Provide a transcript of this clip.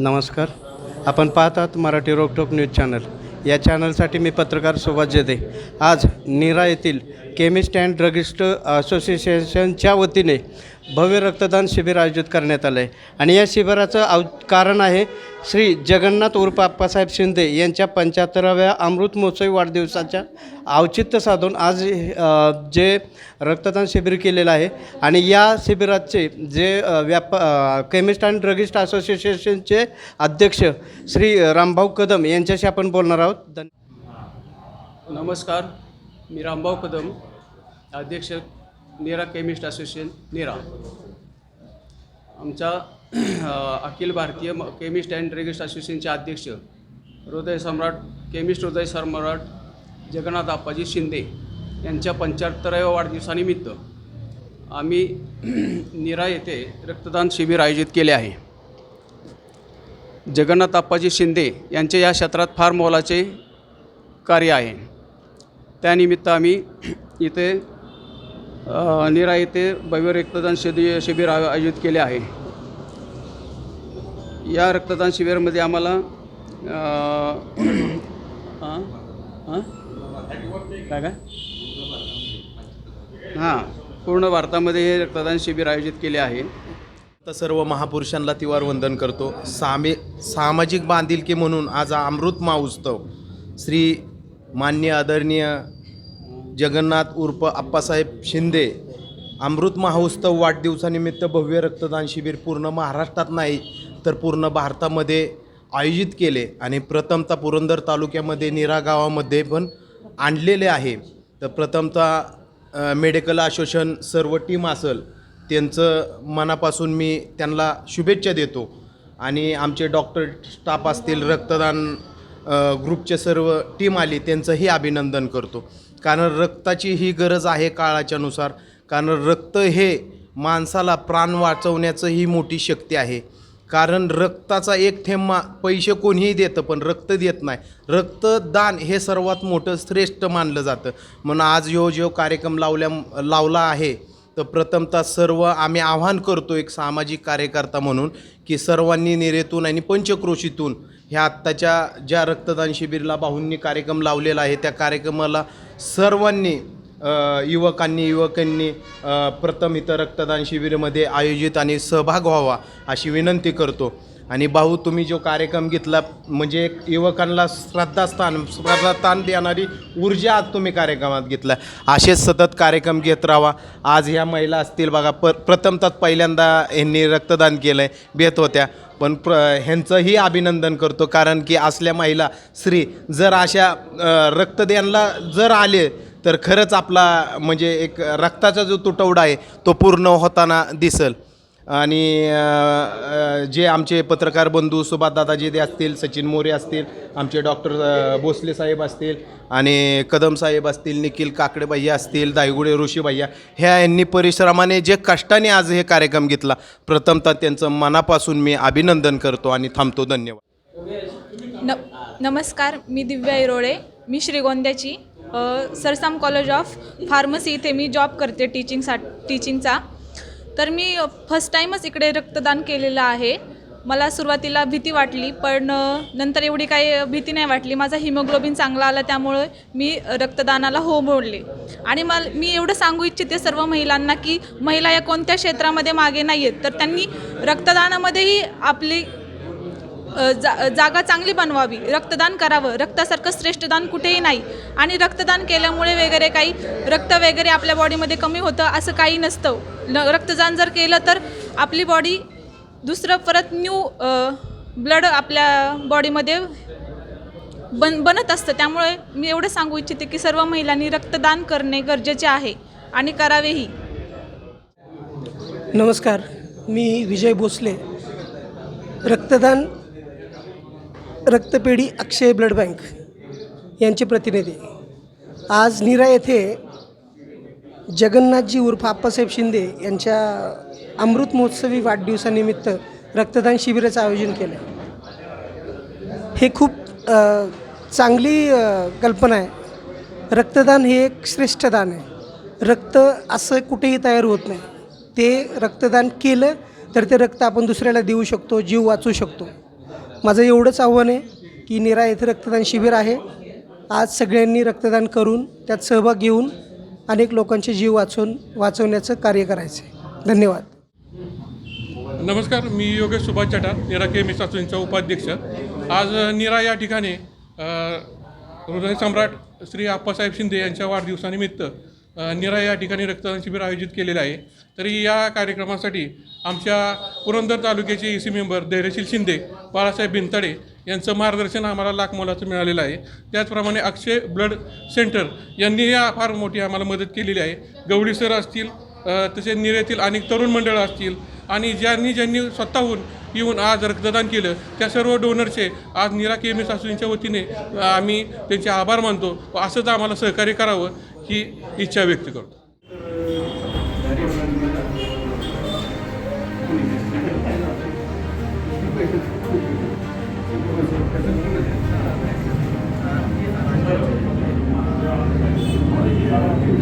नमस्कार. आपण पाहतात मराठी रोकटोक न्यूज चॅनल. या चॅनलसाठी मी पत्रकार सुभाष जेदे आज नीरा येथील केमिस्ट अँड ड्रगिस्ट असोसिएशनच्या वतीने भव्य रक्तदान शिबिर आयोजित करण्यात आलं आहे आणि या शिबिराचं आव कारण आहे श्री जगन्नाथ उर्फ आप्पासाहेब शिंदे यांच्या पंच्याहत्तराव्या अमृत महोत्सवी वाढदिवसाच्या औचित्य साधून आज जे रक्तदान शिबिर केलेलं आहे आणि या शिबिराचे जे व्याप केमिस्ट अँड ड्रगिस्ट असोसिएशनचे अध्यक्ष श्री रामभाऊ कदम यांच्याशी आपण बोलणार आहोत. धन नमस्कार मी रामभाऊ कदम अध्यक्ष नेरा केमिस्ट असोसिएशन नेरा. आमच्या अखिल भारतीय म- केमिस्ट अँड ड्रगिस्ट असोसिएशनचे अध्यक्ष हृदय सम्राट केमिस्ट हृदय सम्राट जगन्नाथ आप्पाजी शिंदे यांच्या पंच्याहत्तराव्या वाढदिवसानिमित्त आम्ही नीरा येथे रक्तदान शिबिर आयोजित केले आहे. जगन्नाथ आप्पाजी शिंदे यांचे या क्षेत्रात फार मोलाचे कार्य आहे. त्यानिमित्त आम्ही इथे निरा येथे भव्य रक्तदान शिबि शिबिर आयोजित केले आहे. या रक्तदान शिबिरामध्ये आम्हाला हां? हां? काय काय? हां पूर्ण भारतामध्ये हे रक्तदान शिबिर आयोजित केले आहे. आता सर्व महापुरुषांना तिवार वंदन करतो. सामे सामाजिक बांधिलकी म्हणून आज अमृत महोत्सव श्री मान्य आदरणीय जगन्नाथ उर्फ आप्पासाहेब शिंदे अमृत महोत्सव वाढदिवसानिमित्त भव्य रक्तदान शिबिर पूर्ण महाराष्ट्रात नाही तर पूर्ण भारतामध्ये आयोजित केले आणि प्रथमतः पुरंदर तालुक्यामध्ये निरा गावामध्ये पण आणलेले आहे. तर प्रथमतः मेडिकल असोसिएशन सर्व टीम असेल त्यांचं मनापासून मी त्यांना शुभेच्छा देतो. आणि आमचे डॉक्टर स्टाफ असतील रक्तदान ग्रुपचे सर्व टीम आली त्यांचंही अभिनंदन करतो. कारण रक्ताची ही गरज आहे काळाच्यानुसार. कारण रक्त हे माणसाला प्राण वाचवण्याचं ही मोठी शक्ती आहे. कारण रक्ताचा एक थेंबा पैसे कोणीही देतं पण रक्त देत नाही. रक्तदान हे सर्वात मोठं श्रेष्ठ मानलं जातं. म्हणून आज यो जो कार्यक्रम लावल्या लावला आहे तर प्रथमतः सर्व आम्ही आव्हान करतो एक सामाजिक कार्यकर्ता म्हणून की सर्वांनी निरेतून आणि पंचक्रोशीतून ह्या आत्ताच्या ज्या रक्तदान शिबिरला भाऊंनी कार्यक्रम लावलेला आहे त्या कार्यक्रमाला सर्वांनी युवकांनी युवकांनी प्रथम इथं रक्तदान शिबिरमध्ये आयोजित आणि सहभाग व्हावा अशी विनंती करतो. आणि भाऊ तुम्ही जो कार्यक्रम घेतला म्हणजे एक युवकांना श्रद्धास्थान श्रद्धास्थान देणारी ऊर्जा आज तुम्ही कार्यक्रमात घेतला. असेच सतत कार्यक्रम घेत राहावा आज ह्या महिला असतील बघा प प्रथमतः पहिल्यांदा यांनी रक्तदान केलं आहे बेत होत्या. पण प्र ह्यांचंही अभिनंदन करतो कारण की असल्या महिला स्त्री जर अशा अ, रक्तदानला जर आले तर खरंच आपला म्हणजे एक रक्ताचा जो तुटवडा आहे तो पूर्ण होताना दिसल. आणि जे आमचे पत्रकार बंधू सुभाष दादाजी असतील सचिन मोरे असतील आमचे डॉक्टर भोसले साहेब असतील आणि कदम साहेब असतील निखिल काकडे भैया असतील दायगुडे ऋषी भैया ह्या यांनी परिश्रमाने जे कष्टाने आज हे कार्यक्रम घेतला प्रथमतः त्यांचं मनापासून मी अभिनंदन करतो आणि थांबतो. धन्यवाद. न नमस्कार मी दिव्या इरोळे मी श्रीगोंद्याची सरसाम कॉलेज ऑफ फार्मसी इथे मी जॉब करते टीचिंगसा टीचिंगचा तर मी फर्स्ट टाईमच इकडे रक्तदान केलेलं आहे. मला सुरुवातीला भीती वाटली पण नंतर एवढी काही भीती नाही वाटली. माझा हिमोग्लोबिन चांगला आला त्यामुळे मी रक्तदानाला हो बोलले आणि मल मी एवढं सांगू इच्छिते सर्व महिलांना की महिला या कोणत्या क्षेत्रामध्ये मागे नाही आहेत तर त्यांनी रक्तदानामध्येही आपली जा जागा चांगली बनवावी. रक्तदान करावं. रक्तासारखं श्रेष्ठदान कुठेही नाही. आणि रक्तदान केल्यामुळे वगैरे काही रक्त वगैरे आपल्या बॉडीमध्ये कमी होतं असं काही नसतं. न रक्तदान जर केलं तर आपली बॉडी दुसरं परत न्यू ब्लड आपल्या बॉडीमध्ये बन बनत असतं. त्यामुळे मी एवढं सांगू इच्छिते की सर्व महिलांनी रक्तदान करणे गरजेचे आहे आणि करावेही. नमस्कार. मी विजय भोसले. रक्तदान रक्तपेढी अक्षय ब्लड बँक यांचे प्रतिनिधी. आज निरा येथे जगन्नाथजी उर्फ आप्पासाहेब शिंदे यांच्या अमृत महोत्सवी वाढदिवसानिमित्त रक्तदान शिबिराचं आयोजन केलं हे खूप चांगली कल्पना आहे. रक्तदान हे एक श्रेष्ठ दान आहे. रक्त असं कुठेही तयार होत नाही. ते रक्तदान केलं तर ते रक्त आपण दुसऱ्याला देऊ शकतो जीव वाचू शकतो. माझं एवढंच आव्हान आहे की निरा येथे रक्तदान शिबिर आहे. आज सगळ्यांनी रक्तदान करून त्यात सहभाग घेऊन अनेक लोकांचे जीव वाचवून वाचवण्याचं कार्य करायचं आहे धन्यवाद. नमस्कार मी Yogesh Subhash Chatar Nira K M S उपाध्यक्ष. आज निरा या ठिकाणी अ, हृदय सम्राट श्री आप्पासाहेब शिंदे यांच्या वाढदिवसानिमित्त निरा या ठिकाणी रक्तदान शिबिर आयोजित केलेलं आहे. तरी या कार्यक्रमासाठी आमच्या पुरंदर तालुक्याचे E C member Dhairyashil Shinde Balasaheb Bintade यांचं मार्गदर्शन आम्हाला लाखमोलाचं मिळालेलं आहे. त्याचप्रमाणे अक्षय ब्लड सेंटर यांनी या फार मोठी आम्हाला मदत केलेली आहे. गवळी सर असतील तसेच निरेतील अनेक तरुण मंडळं असतील आणि ज्यांनी ज्यांनी स्वतःहून येऊन आज रक्तदान केलं त्या सर्व डोनरचे आज निरा केमी सासूंच्या वतीने आम्ही त्यांचे आभार मानतो व असंच आम्हाला सहकार्य करावं ही इच्छा व्यक्त करतो. Thank you.